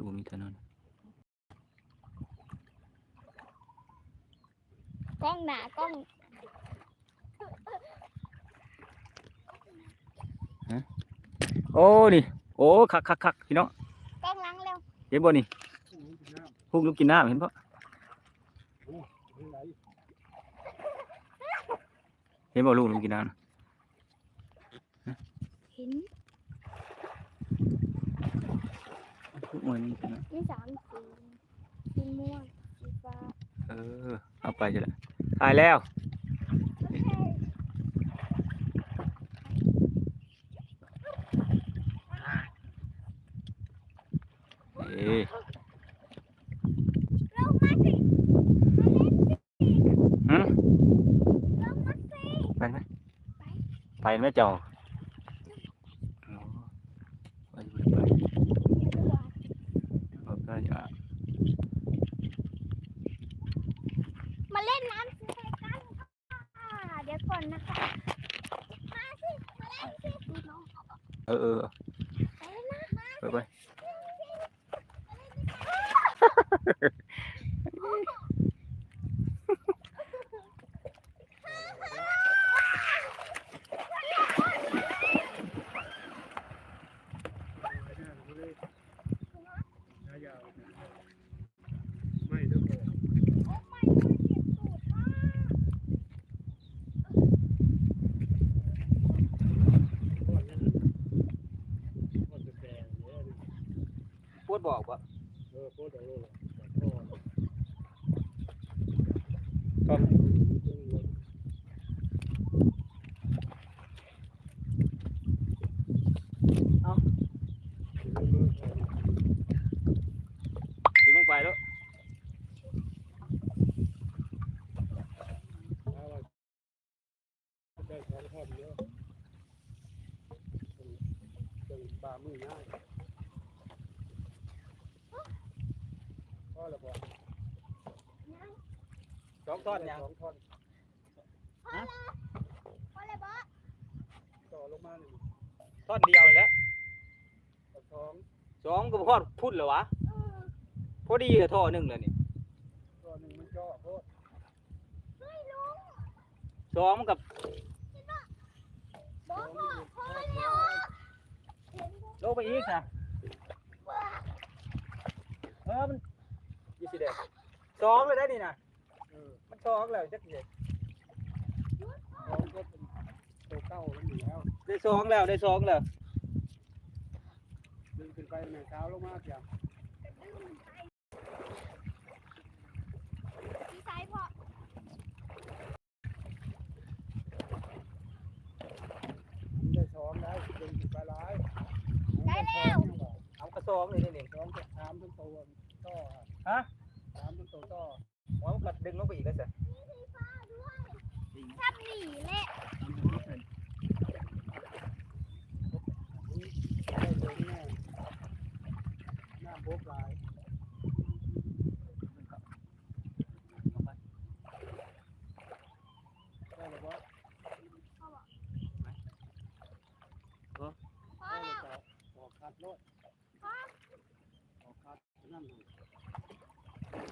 คือบ่มีถนนกล้องหนากล้องโอ้นี่โอ้คักคักคักพี่น้องกล้องหล้างแล้วเห็นบ่นี่พุกลูกกินน้ำเห็นบ่เห็นบ่ลูกลูกกินน้ำน่ะเห็น พุกมันนี่กินน้มีสามสีสีม่วงสีฟ้าำเออ เอาไปจะละถ่ายแล้วโอเคเอ้ยลงมาสิหึลงมาสิไปไหมไปไหมเจ้าโอ้ไปอยู่ไปเอาไปอย่า มาเล่นน้ำสิกันค่ะเดี๋ยวก่อนนะคะมาสิมาเล่นสิน้อง เออเออ ไปนะมา ไปไป ไม่เด้อพ่อ โอ้ไม่เจ็บตูดมาก พ่อเนี่ยพ่อจะแดงเนี่ย พูดบอกว่าเออพ่อเดี๋ยวลูกพ่อก็ อยู่ลงไปแล้ว ได้สองท่อนเยอะเป็นปลามือง่ายพ่อละพ่อ ส องท่อนยังสองท่อนพอเลยบอสต่อลงมาหนึ่งท่อนเดียวแล้วสองสองก็พอดพุ่นเหรอวะเออพอดีเลยท่อหนึ่งเลยนี่ตัวหนึ่งมันจ่อโคตรไม่ลุงสองมันกับบอสพ่อพอแล้วลงไปอีกนะเออมันยี่สิบเด็ดสองเลยได้นี่นะ เออมันสองแล้วจักเด็ดสองก็เป็นตัวเก้าแล้วอยู่แล้วได้สองแล้วได้สองแล้วดึงขึ้นไปแม่เท้าลงมาเสียพี่สายพ่อมันได้สองได้ดึงขึ้นไปร้ายได้แล้วเอากระสองเลยนี่นี่สองจะสามต้นตัวต่อฮะสามต้นตัวต่อ หัวมันกัดดึงลงไปอีกก็เสร็จทับหนีแหละ ได้เลยแน่หน้าโบ๊ะลายได้หรือเปล่า พ่อ ได้หรื แล้ อ ว เปล่าออกคัดรถออกคัดนั่นน่ะ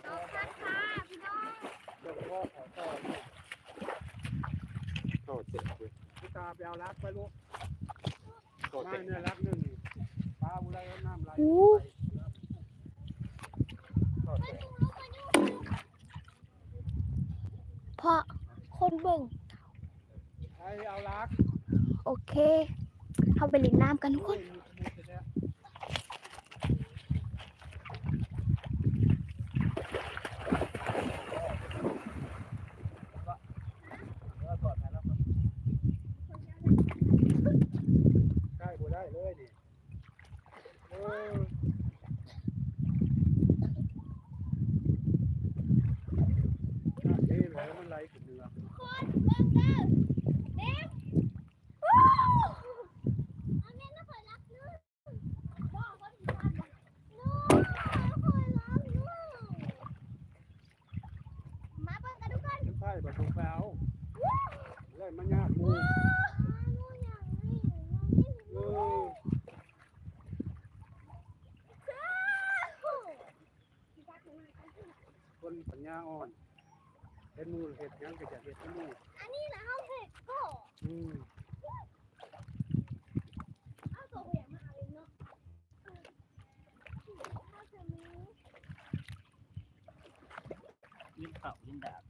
เอาคัดค่ะพี่น้อง เจ้าพ่อขอต่อเนี่ย โทษเสร็จเลย พี่ตาไปเอารักไปลูกโทษมาเสร็จเนี่ยรักหนึ่งปลาบุไรน้ำไหลโทษเสร็จพ่อคนเบิ่งใครเอารัก โอเค เข้าไปเล่นน้ำกันทุกคน ใช่บุได้เลยดิเออนี่เลยมันไหลขึ้นเรือ มาเบิ่งกันทุกคน ใช่ประตูแปลวเลยมันยากงูเออ เฮ็ดมือเฮ็ดหยังก็จะเฮ็ดมืออันนี้นะเอาเห็ดก็อืมเอาตัวเหี่ยมาเอาเองเนาะเอาเถอะมียิงเข่ายิงดาบ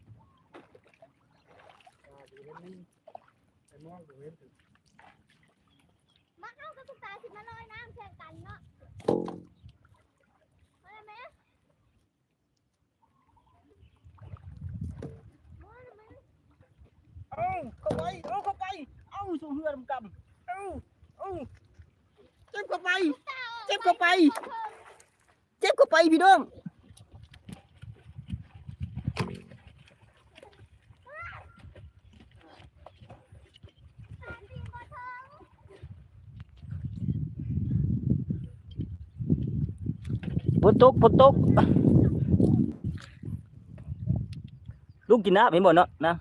ตาดีเฮ็ดนี่ไอ้มองก็เฮ็ดถึงมาเอากระตุกตาสิมาลอยน้ำแข่งกันเนาะมาเลยไหมมาเลยไหม เอาเข้าไปเอาเข้าไป เอาสู่เฮือนกำเอาเอาเจ็บเข้าไปเจ็บเข้าไป เจ็บเข้าไปพี่น้อง ดีกว่าเธอ ฝนตกฝนตกลูกกินน้ำเห็นบ่เนาะนะ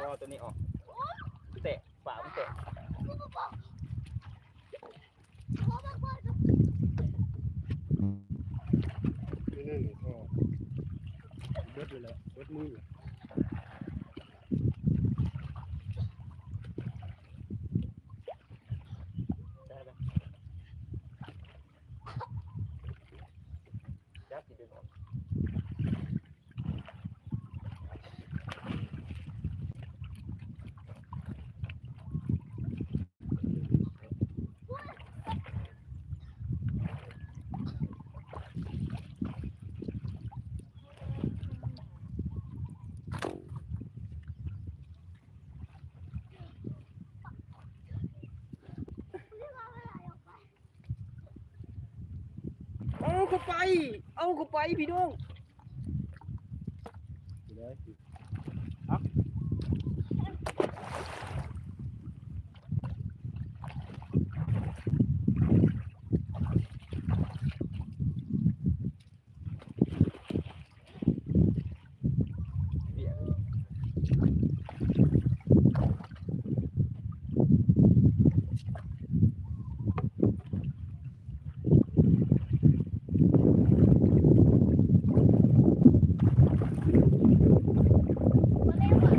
พอ ตัวนี้ออกเตะฝามันเตะนี่นั่นนี่ก็เบิดเลยแหละเบิดมือ ได้ไหมจับสิดึงออก เอาเข้าไป เอากูไปพี่น้อง เลย มาเล่นว่ะ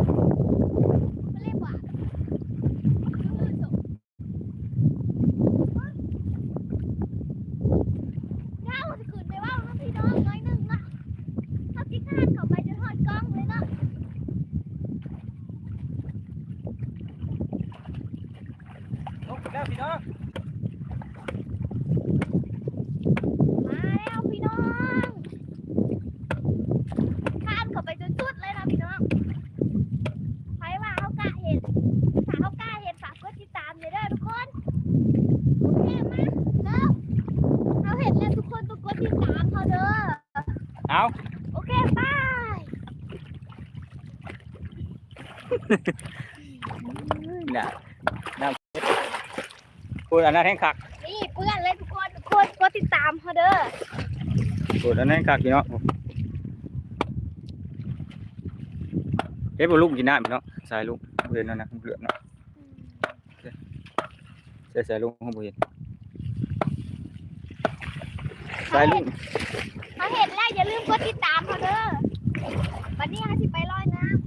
มาเล่นว่ะคือจบเงาจะขึ้นไปว่าน้องพี่น้องน้อยหนึ่งละถ้าพี่ข้านเข้าไปจะทอดกล้องเลยเนาะ ลงแล้วพี่น้อง มาแล้วพี่น้องข้านเข้าไปจนสุดเลยนะพี่น้องใครว่าเขากล้าเห็นถ้าเขากล้าเห็นฝากกดติดตามเลยเด้อทุกคนโอเคมาเริ่มเขาเห็นแล้วทุกคนต้องกดติดตามเขาเด้อ เอา โอเคบาย น่ะน้ำพูดอันนั้นแห้งคักนี่เพื่อนเลยทุกคนทุกคนกดติดตามเขาเด้อพูดอันนั้นแห้งคักพี่น้องเฮ้ยบ่ลูกกินน้ำพี่น้องสายลูกเห็นนั่นนะเลือดเนาะใส่ใส่ลูกเขาบ่เห็นสายลูกเขาเห็นแล้วอย่าลืมกดติดตามเขาเด้อวันนี้เขาสิไปลอยน้ยากแล้วำ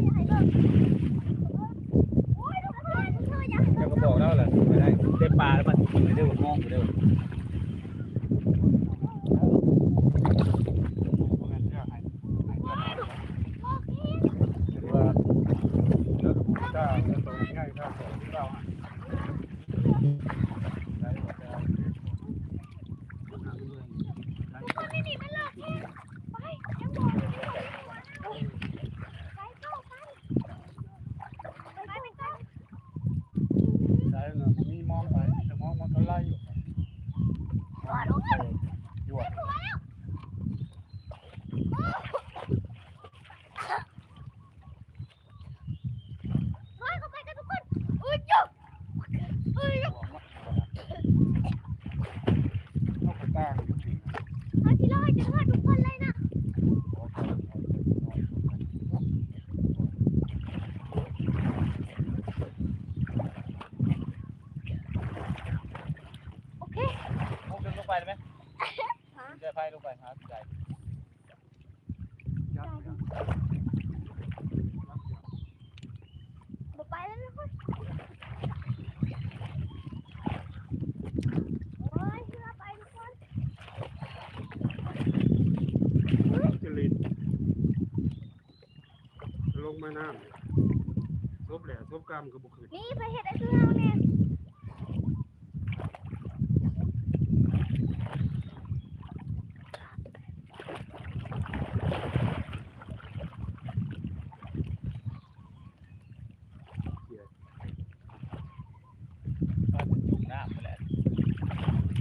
เถิงแล้วทุกคนอย่ากดติดตามเด้อบายใช้ว่าไปเอก็เอาเลิกแรกก็ใช่แหละไม่ใช่แหละนี่เดี๋ยวเราจะไปไปใส่ได้นี่เดี๋ยวเราจะไปใส่ได้เลยเสียช่วยอยากให้เบิ่งเสียไม่เองใช่เด้เนาะ อเสียช่วยอยาก ไป ให้ ได้ เบิ่ง แล้ว นะ ไปได้แล้ว เอาไหม ไม่ได้ เสียอยากให้เบิ่งโอ้ยทุกคนเสียอยากให้ เดี๋ เบิ่ ยว ง ก็บอกแล้วแหละไปได้ได้ปลาแล้วมันไปเรื่อยๆมองไปเรื่อย เพราะงั้นเชื่อให้ให้เพื่อนเอา โอเค เห็นว่าเลิกถ้าเงินตรงง่ายถ้าสองเราอะใช้ว่าจะเอาหาเงินใช้ ทุกคนนี่นี่มันเลิกแค่ไปยังบอกอยู่นี่บอกอยู่ว่าไปเข้าไปไปไปไป ไฟลงไปหาใจยัดยัด บ่ไปแล้วนะคนโอ้ยเรือไปทุกคน จริตลงแม่น้ำซบแหล่ซบกล้ามก็บ่เคยนี่ไปเฮ็ดไอ้คือเฮาเนี่ย ก็จุ่มน้ำไปแหละ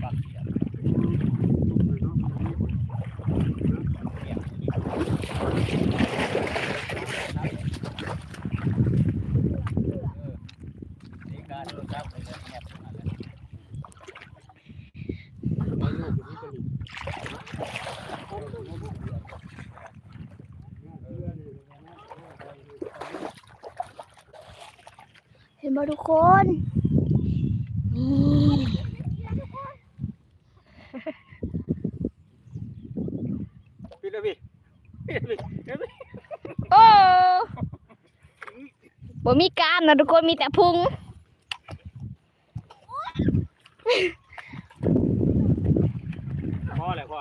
ปักเสียบเสียบนี่การโดนจับไปเลยแอบตรงนั้นแหละไม่รู้อยู่ที่กะหรี่ เห็นบ่ทุกคนนี่พี่เลยพี่พี่เลยพี่เลยโอ้บ่มีกล้ามนะทุกคนมีแต่พุงพ่อแหละพ่อ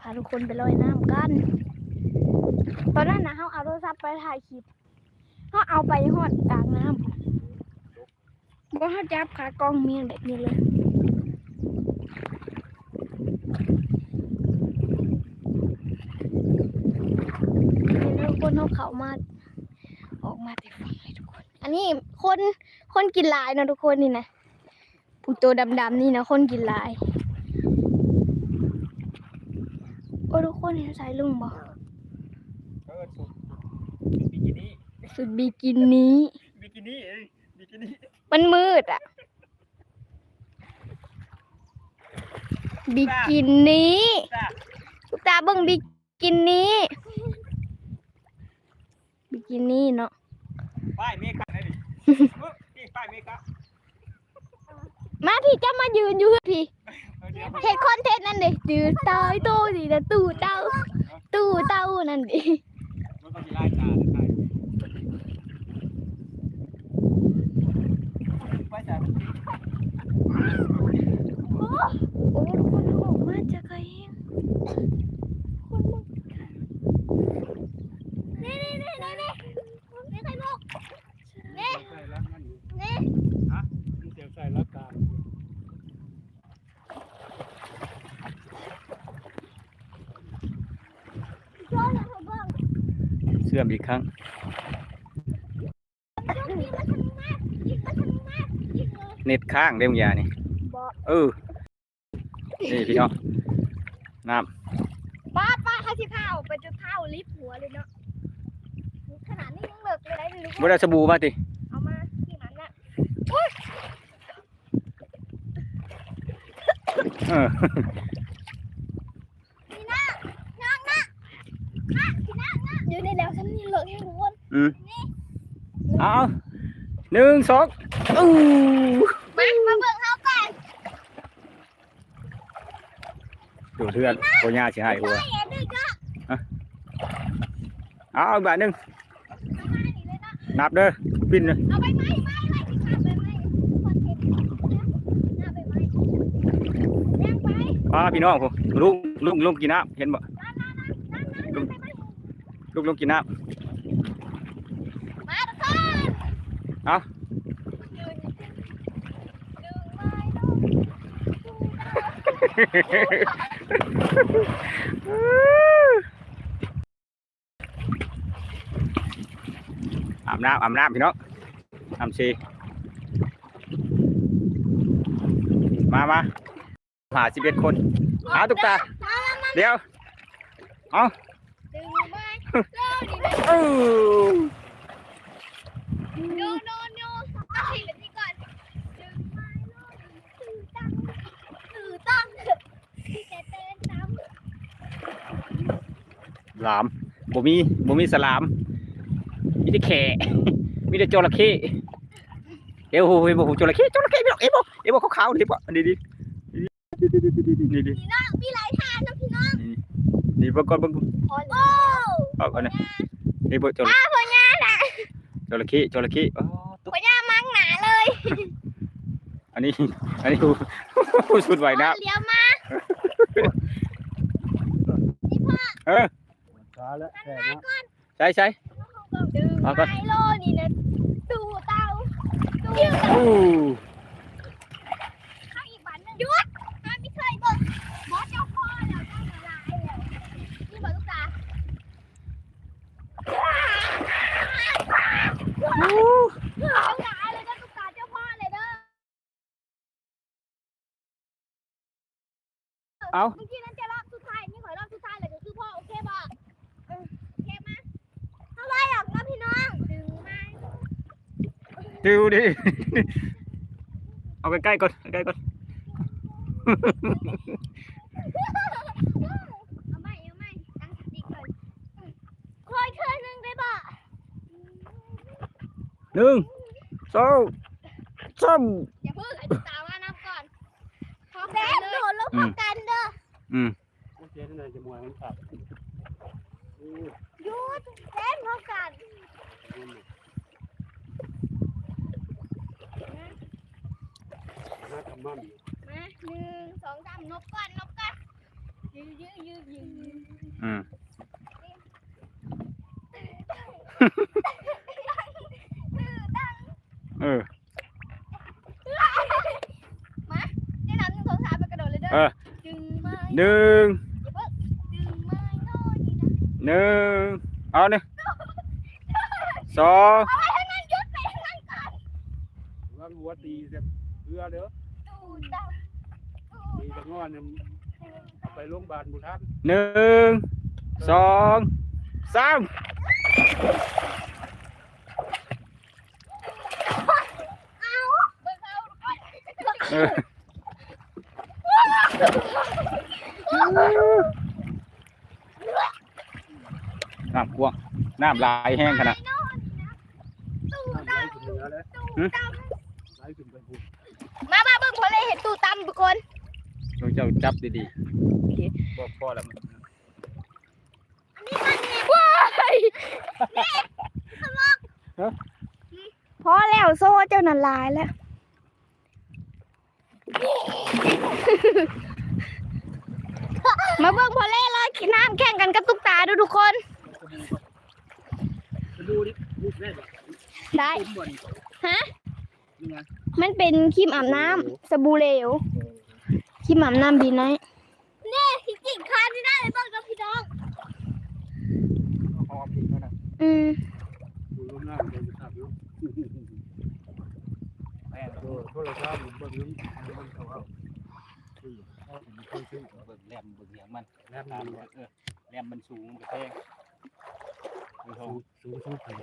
พาทุกคนไปลอยน้ำกัน ตอนนั้นนะเขาเอาโทรศัพท์ไปถ่ายคลิป เขาเอาไปหอดกลางน้ำบ่เขาจับขากองเมียงแบบนี้เลยทุกคนเขาเขามาออกมาแต่ฟังเลยทุกคน อันนี้คนคนกินลายนะทุกคนนี่นะผู้ตัวดำๆนี่นะคนกินลายโอ้ทุกคนเห็นสายลุงบอก เออสุดบิกินี่ สุดบิกินี่บิกินี่เองบิกินี่มันมืดอะ บิกินี่จ้าลูกตาเบิ่งบิกินี่บิกินี่เนาะป้ายเมกะไหนดินี่ป้ายเมกะมาพี่จะมายืนอยู่พี่เออเดี๋ยวเห็นคอนเทนต์นั่นดิจืดเตยตู้สินะตู้เต้าตู้เต้านั่นดิมันก็จะไล่ตาใช่ไปจ่ายมัน โอ้ทุกคนออกมาจากไอ้เองคนมึงนี่นี่นี่นี่นี่นี่ใครบอกนี่ใส่รักนั่นอยู่นี่ฮะมันเสียบใส่รักตามโจ้อย่าเขาบอกเสื่อมอีกครั้งโจ้ยิงมาทางมากยิงมาทางมากยิงเลยเน็ตข้างเด้มยานี่บอกเออ นี่พี่น้องน้ป้าป้าเขาสิพาออกไปจนเท้าลิฟต์หัวเลยเนาะขนาดนี้ยังเลิกเลยได้ไม่รู้ำบ่ได้สบู่มาติเอามาที่มันน่ะเออนี่นะนั่งนะนะที่นั่งนะอยู่ในแล้วฉันนี่เลิกให้ทุกคนอืมเอาหนึ่งสองอู้ มามาเบิ่งเขาก่ อนดูเพื่อนโคย่าสิให้หัวไม่เห็นดึกก็เอาอีกบาทหนึ่งเอามานี่เลยเนาะนับเด้อปินเลยเอาไปไหมไปไปที่ขับไปไหมคอนเทนต์น่าไปไหมแรงไปอ่าพี่น้องผมลุงลุงลุงกินน้ำเห็นบ่นั่นนั่นนั่นนั่นไปไหมลุงลุงกินน้มาทุกคนเอา ยืนดึงไม้เนาะำอาบน้ำอาบน้ำพี่น้องน้ำชีมามาหาสิบเอ็ดคน หาตุ๊กตามามามาเดี๋ยวดึงไม้เร็วดิเออ โนโนโนเอาให้แบบนี้ก่อนดึงไม้โน่นถือตังถือตังที่จะเต้นตาม หลามบ่มีบ่มีสลาม มีแต่แข่มีแต่จระเข้เอ้โหเอ้โหจระเข้จระเข้พี่น้องเอ้โหเอ้โหขาวๆนี่บ่อันนี้ดินี่ดิพี่น้องมีหลายทางนะพี่น้องนี่เบิ่งก่อนเบิ่งโอ้เอาก่อนนะนี่เบิ่งจระอ้าวพ่อย่าน่ะจระเข้จระเข้อ๋อตุ๊กพ่อย่ามังหนาเลย อันนี้ อันนี้ผู้ผู้สุดไหวน้เลี้ยวมาำเออ ขาแล้วแค่มานะก่อนใช่ใช่ดึงเอาก่อนไมโลนี่นะตู้เตาตู้เตาอู้ข้างอีกบันหนึงหยุดมันไม่เคยเบิกบอสเจ้าพ่อแล้วตั้งละลายแล้วนี่เบิกลูกตาเอาหลายเลยนะลูกตาเจ้าพ่อเลยเด้อเอาเมื่อกี้นั้นจะรอบสุดท้ายนี่ขอยรอบสุดท้ายเลยก็คือพ่อโอเคบ่เออโอเคมาเท่าไรหรอกนะพี่น้องดึงมา ดูดิ เอาใกล้ๆก่อนใกล้ๆก่อน เอาใหม่เอาใหม่ตั้งสติก่อนคอยเธอหนึ่งได้บ่หนึ่งสองสามอย่าเพิ่งให้ตุ๊กตามานับก่อนพร้อมกันเลยโดดลงพร้อมกันเด้ออืมเจ๊ที่ไหนจะมวยมันขับ หยุดเล่นพร้อมกัน น่าทำมั่นมาหนึ่งสองสามนบก่อนนบก่อนยืดยืดยืดยืดอืมเออมาเดี๋ยวนับหนึ่งสองสามไปกระโดดเลยเด้อเออดึงไม้หนึ่งอย่าเพิ่งดึงไม้โน่นนี่นะหนึ่งเอาเนี่ยสองเอาไว้ให้มันหยุดไปให้มันก่อนว่าหัวตีเพื่อเด้อดูดา วดูตีตะงอนเนี่ยไปโรงพยาบาลบุทันหนึ่งสองสามเอาเบิ่งเอาก่อนเออน้ำกวางน้ำลายแห้งขนาดไอ้โน่นนี่นะตู้น้ำไห ตู้ตำทุกคนเราเจ้าจับดีๆบอกพ่อแล้วมันว้ายพอแล้วโซ่เจ้านันลายแล้ว มาเบิ่งพอเล่เลยขี้น้ำแข่งกันกับตุ๊กตาดูทุกคน ดูดิดูแม่แบบได้ตุ้มบ่นี่ฮะนี่ไง มันเป็นครีมอาบน้ำสบู่เหลวครีมอาบน้ำบีไนท์นี่จริงๆคาไม่ได้เลยบ้างนะพี่น้องหอมอีกแล้วนะอืมดูลมหน้าเดี๋ยวจะขับอยู่แม่โทรโทรศัพท์เบิ่งนี้มันเขาเอาคือเขาเป็นคนซื้อเบิ่งแหลมเบิ่งเสียงมันแนบนานเลยเออแหลมมันสูงมันกระแทกเออสูงสูงสูงขึ้น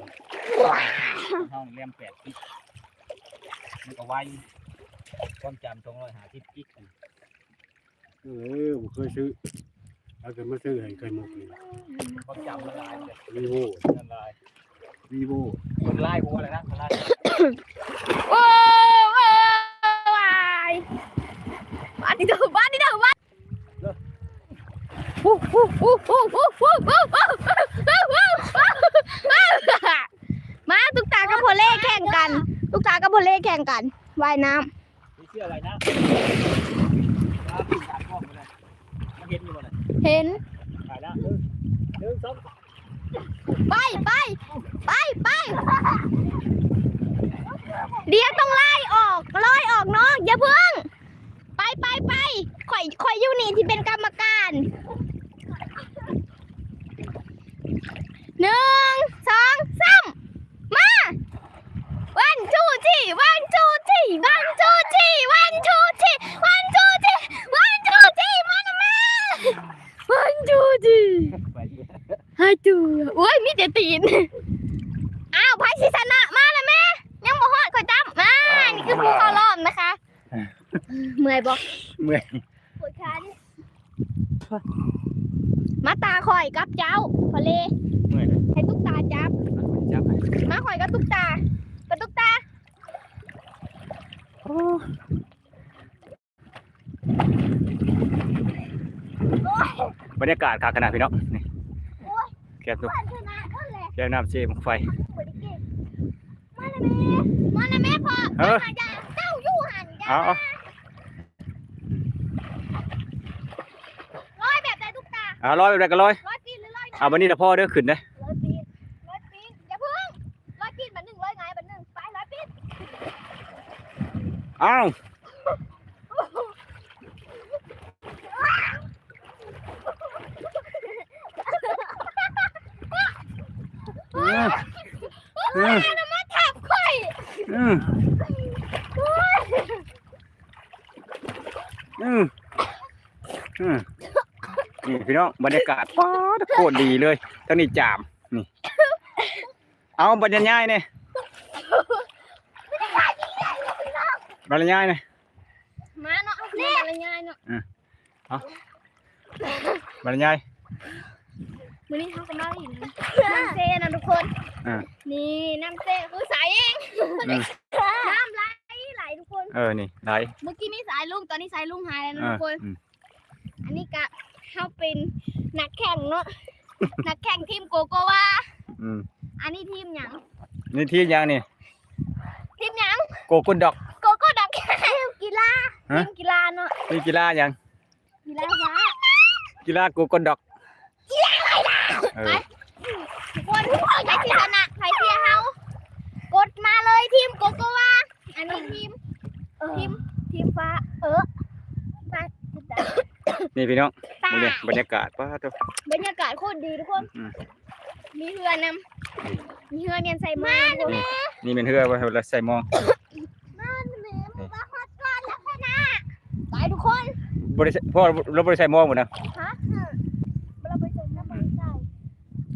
ห้องแหลมแปดสิบ มันก็ไวความจำสองร้อยห้าสิบกิกเออผมเคยซื้อเอาเกิดมาซื้อให้เคยมุกนี่ความจำละลายเลยวีโวละลายวีโวมันลายกูว่าอะไรนะมันลายโอ้วายบ้านนี่เถอะบ้านนี่เถอะบ้านวู้วู้วู้วู้วู้วู้วู้วู้วู้วู้มาตุ๊กตากับโพเล่แข่งกัน ตุ๊กตากับโพเล่แข่งกันว่ายน้นี่ชื่ออะไรนะลาปิดตากล้องไปเลยมันเห็นอยู่บ่เลยำเห็น ถ่ายแล้วหนึ่งหนึ่งสองไปไปไปไปเดี๋ยวต้องไล่ออกไล่ออกเนาะอย่าเพิ่ง ไปไปไปข่อยข่อยอยู่นี่ที่เป็นกรรมการหนึ่งสองสามมาวันจูจีวันจูจีวันจูจีวันจูจีวันจูจีวันจูจีมานะแม่วันจูจี ไปอยู่ ให้ดูโอ้ยมีแต่ตีน อ้าวไพ่ชิชนะมาแล้วแม่ ยังบ่ฮอดข่อยตั้มมานี่คือผู้เข้ารอบนะคะ เมื่อยบ่ เมื่อยปวดขาดิมาตาข่อยกับเจ้าพอเลเมื่อยเลยให้ตุ๊กตาจับ จับให้มาข่อยกับตุ๊กตากับตุ๊กตาโอ้บรรยากาศขาขนาดพี่น้องนี่โอ้ยแก้มตัวเพื่อนชนะก็เลยแก้มน้ำเจมไฟบริเก่งมาเลยแม่มาเลยแม่พ่อเออมาจ้าเจ้าอยู่หันจ้า เอาเอา ร้อยแบบใดทุกตา เอาร้อยไปเลยกันร้อยร้อยปีนหรือร้อยเอาวันนี้นะพ่อเด้อขึ้นนะร้อยปีนร้อยปีนอย่าเพิ่งร้อยปีนบันหนึ่งร้อยไงบันหนึ่งไปร้อยปีนเอาอืมอืม น้ำมันทับข่อย อืมอืมอืม นี่พี่น้องบรรยากาศป๊าดโคตรดีเลยทั้งนี้จามนี่เอาบรรยายเนี่ยบรรยายเนี่ยมาเนาะนี่อะไรง่ายเนาะบรรยายมือนี้เขากำลังอยู่นะน้ำเซนะทุกคนอ่านี่น้ำเซคือสายเองอืมน้ำไหลไหลทุกคน เออนี่ไหลเมื่อกี้มีสายลุงตอนนี้สายลุงหายแล้วนะเอทุอกคนอืมอันนี้กะ เขาเป็นนักแข่งเนาะ นักแข่งทีมโกโกวาอืมอันนี้ทีมหยัง นี่ที่ยังนี่ทีมหยัง โกกุนดอก โกโก้ดับแข่งทีมกีฬาฮะ ทีมกีฬาเนาะ นี่กีฬายังกีฬาฟ้ากีฬาโกกุนดอกเออทุกคนใครที่ชนะใครเชียร์เฮากดมาเลยทีมโกโกวาอันนี้ทีม ทีม ทีมฟ้า เออมา นี่พี่น้องตาดูเนี่ยบรรยากาศป้าตัวบรรยากาศโคตรดีทุกคน อืมมีเรือนำมีเรือเนียนใส่มาทุกคนนี่เป็นเฮือไว้เวลาใส่หมองไปทุกคนบริษัทพ่อเราบริษัทหมองหมดนะฮะเราไปเจอน้ำมันใส่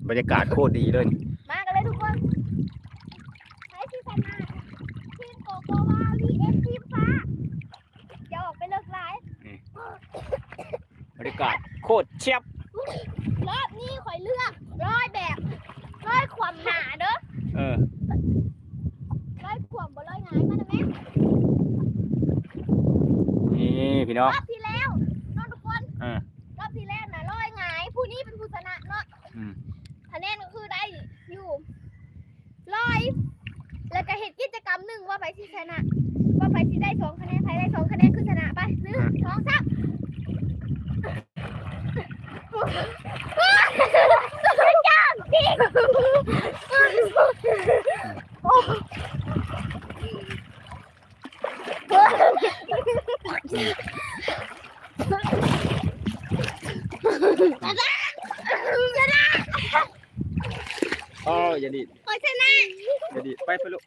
บรรยากาศโคตรดีเลยนี่ มากันเลยทุกคนใช้ที่ชนะทีมโกโกวาวีเอฟทีมฟ้าจะออกไปเลิกไลฟ์ บรรยากาศโค ตรเชียบรอบนี้ข่อยเลือกร้อยแบบร้อยความหนาเด้อเออร้อยความบ่ร้อยหงายมาได้ไหมนี่พี่น้รองอบที่แล้วเน้องทุกคน อ่าร อบที่แล้วน่ะร้อยหงายผู้นี้เป็นผู้ชนะเนาะ อืม คะแนนก็คือได้อยู่ร้อยแล้วก็เหตุกิจกรรมหนึ่งว่าไปที่ชนะ ว่าไปที่ได้สองคะแนนใครได้สองคะแนนคือชนะไปหนึ่งสองสามจ้างจริง อ๋ออย่าดีดขอชนะอย่าดีดไปไปลูก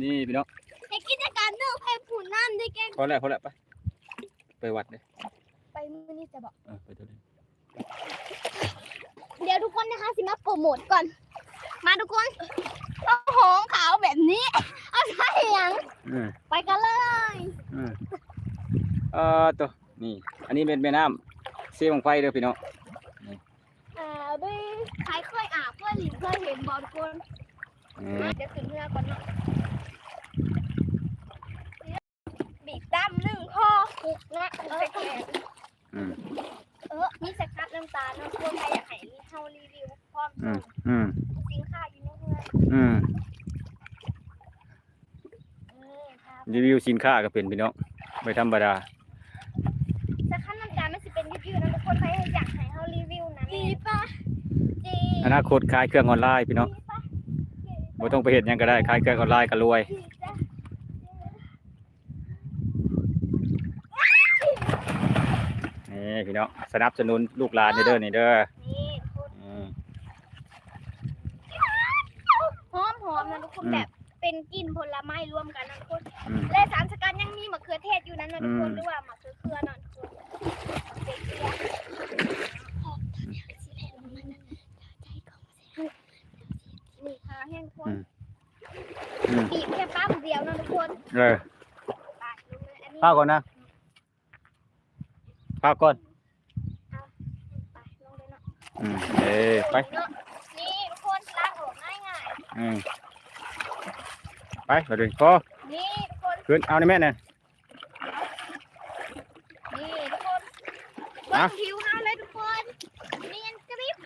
นี่พี่น้องเหตุกิจกรรมหนึ่งให้ผู้นั่นได้แกล้งพอแล้วพอแล้วไปไปวัดเลยไปมือนี้จะบอกเออไปตัวนี้เดี๋ยวทุกคนนะคะสิมาโปรโมทก่อน มาทุกคนต้องหอมขาวแบบนี้ เอาใช่ยังอืมไปกันเลยอืมเอ่อตัวนี่ อันนี้เป็นแม่น้ำเสียงไฟเด้อพี่น้องอ่าไปใครเคยอาบเคยหลินเคยเห็นบอลทุกคนอืมมาเดี๋ยวขึ้นเรือก่อนเนาะบีบดำหนึ่งพอคุกนะคุกไปแขนอืมเออมีสครับน้ำตาลเนาะทุกคนใครอยากให้เฮารีวิวพร้อมอืส่มงอืม สินค้า อยู่ในเรืออืมเออครับรีวิวสินค้าก็เป็นพี่น้องไม่ธรรมดาสครับน้ำตาลมันสิเป็นยืดๆนะทุกคนใครอยากให้เฮารีวิวนะดีป่ะดีอนาคตขายเครื่องออนไลน์พี่น้องดีป่ะบ่ต้องไปเฮ็ดหยังก็ได้ขายเครื่องออนไลน์ก็รวยดีจ้ะนี่พี่น้องสนับสนุนลูกหลานเด้อนี่เด้อ เลยข้าก่อนนะข้าวก่อนอืมเอ้ไป นี่ทุกคนล้างออกง่ายง่ายอืมไปมาดึงคอขึ้นเอาในแม่เนี่ยนี่ทุกคนเบิ้งผิวห้าเลยทุกคนเนียนกริบ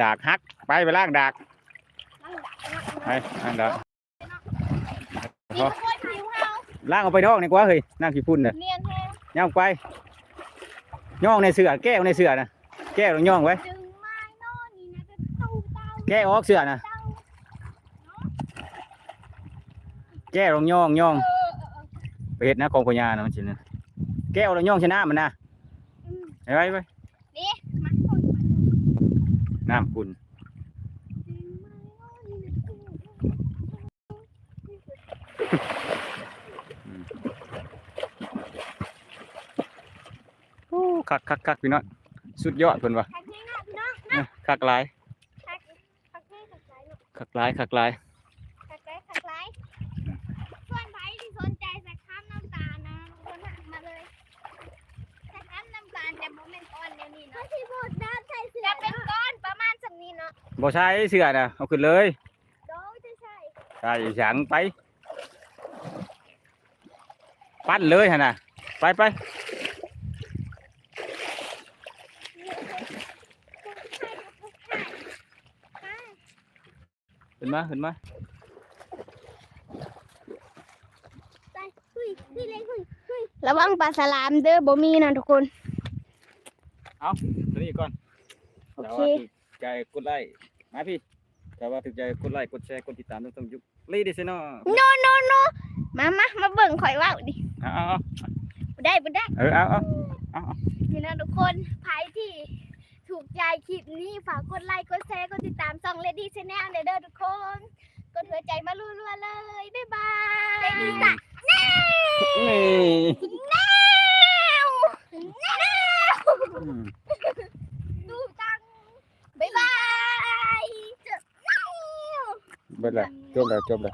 ดากฮัก ไปไปล่างดากไปล่างดากล่างเอาไปดอกนี่กว่าเฮ้ยน้ำขี้พุ่นเนี่ยย่องไปย่องในเสือแก้วในเสือน่ะแก้วลงย่องไว้แก้ออกเสือน่ะแก้วลงย่องย่องเออเออเออไปเฮ็ดนะกองพญานะมันสินะแก้วลงย่องชนะมันนะไปไว้ไว้ นี่มาคนมา น้ำคุณดึงไม้นอนนี่นะตู้โอ้คักคักคักพี่น้องสุดยอดเพิ่นว่ะทักเท่งอะพี่น้องนะคักหลายทักทักเท่ทักหลายลูกคักหลายคักหลาย บ่ใช่เสือน่ะเอาขึ้นเลยโดยจะใช่ใช่สังไป ปั้นเลยหั่นน่ะไปไปขึ้นมาขึ้นมาระวังปลาสลามเด้อบ่มีนะทุกคนตัวนี้ก่อนโอแต่เคว่าถูกใจกดไลค์ มาพี่แต่ว่าถูกใจกดไลค์กดแชร์กดติดตามต้องต้องยุคลีดิซิโน่โนโนโนมามามาเบิ่งข่อยว่าวดิเอาเอาเอาบ่ได้บ่ได้เออเอาเอาเอานี่นะทุกคนใครที่ ถูกใจคลิปนี้ฝากกดไลค์กดแชร์กดติดตามช่อง Lady Channel เด้อทุกคน กดหัวใจมารัวๆเลย บ๊ายบาย Lady สะแนนี่วแนวอืม ดูจัง บ๊ายบาย